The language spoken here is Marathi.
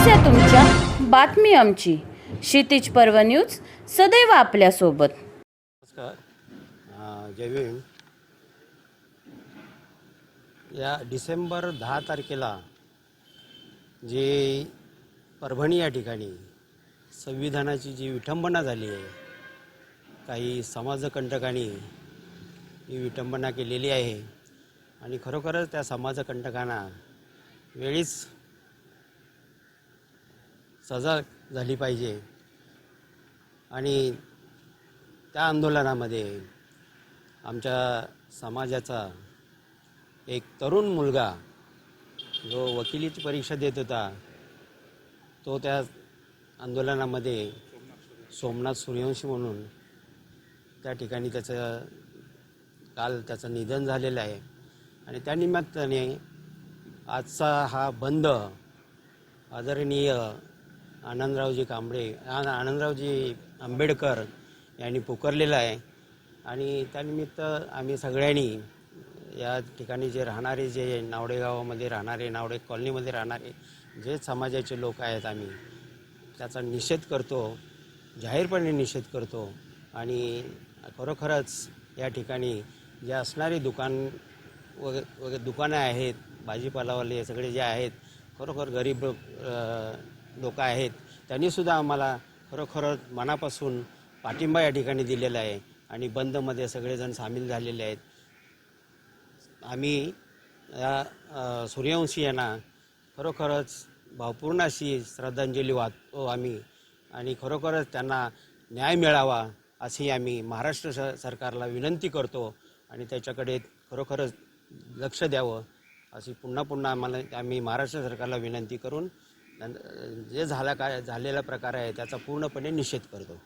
समस्या तुमच्या बातमी आमची. क्षितिज पर्व न्यूज सदैव आपल्यासोबत. नमस्कार. जय भीम. या डिसेंबर दहा तारखेला जे परभणी या ठिकाणी संविधानाची जी विठंबना झाली आहे काही समाजकंटकांनी ही विटंबना केलेली आहे आणि खरोखरच त्या समाजकंटकांना वेळीच सजा झाली पाहिजे. आणि त्या आंदोलनामध्ये आमच्या समाजाचा एक तरुण मुलगा जो वकिलीची परीक्षा देत होता तो त्या आंदोलनामध्ये सोमनाथ सूर्यवंशी म्हणून त्या ठिकाणी त्याचं काल त्याचं निधन झालेलं आहे. आणि त्या निमित्ताने आजचा हा बंद आदरणीय आनंदरावजी कांबळे आनंदरावजी आंबेडकर यांनी पुकारलेलं आहे. आणि त्यानिमित्त आम्ही सगळ्यांनी या ठिकाणी जे राहणारे जे नावडे गावामध्ये राहणारे नावडे कॉलनीमध्ये राहणारे जे समाजाचे लोक आहेत आम्ही त्याचा निषेध करतो जाहीरपणे निषेध करतो. आणि खरोखरच या ठिकाणी जे असणारी दुकान वगैरे वगैरे दुकानं आहेत भाजीपालावाले सगळे जे आहेत खरोखर गरीब लोक आहेत. त्यांनीसुद्धा आम्हाला खरोखर मनापासून पाठिंबा या ठिकाणी दिलेला आहे आणि बंदमध्ये सगळेजण सामील झालेले आहेत. आम्ही या सूर्यवंशी यांना खरोखरच भावपूर्ण अशी श्रद्धांजली वाहतो आम्ही आणि खरोखरच त्यांना न्याय मिळावा अशी आम्ही महाराष्ट्र स सरकारला विनंती करतो आणि त्याच्याकडे खरोखरच लक्ष द्यावं अशी पुन्हा पुन्हा आम्हाला आम्ही महाराष्ट्र सरकारला विनंती करून जे झाला काय झालेला प्रकार आहे त्याचा पूर्णपणे निषेध करतो.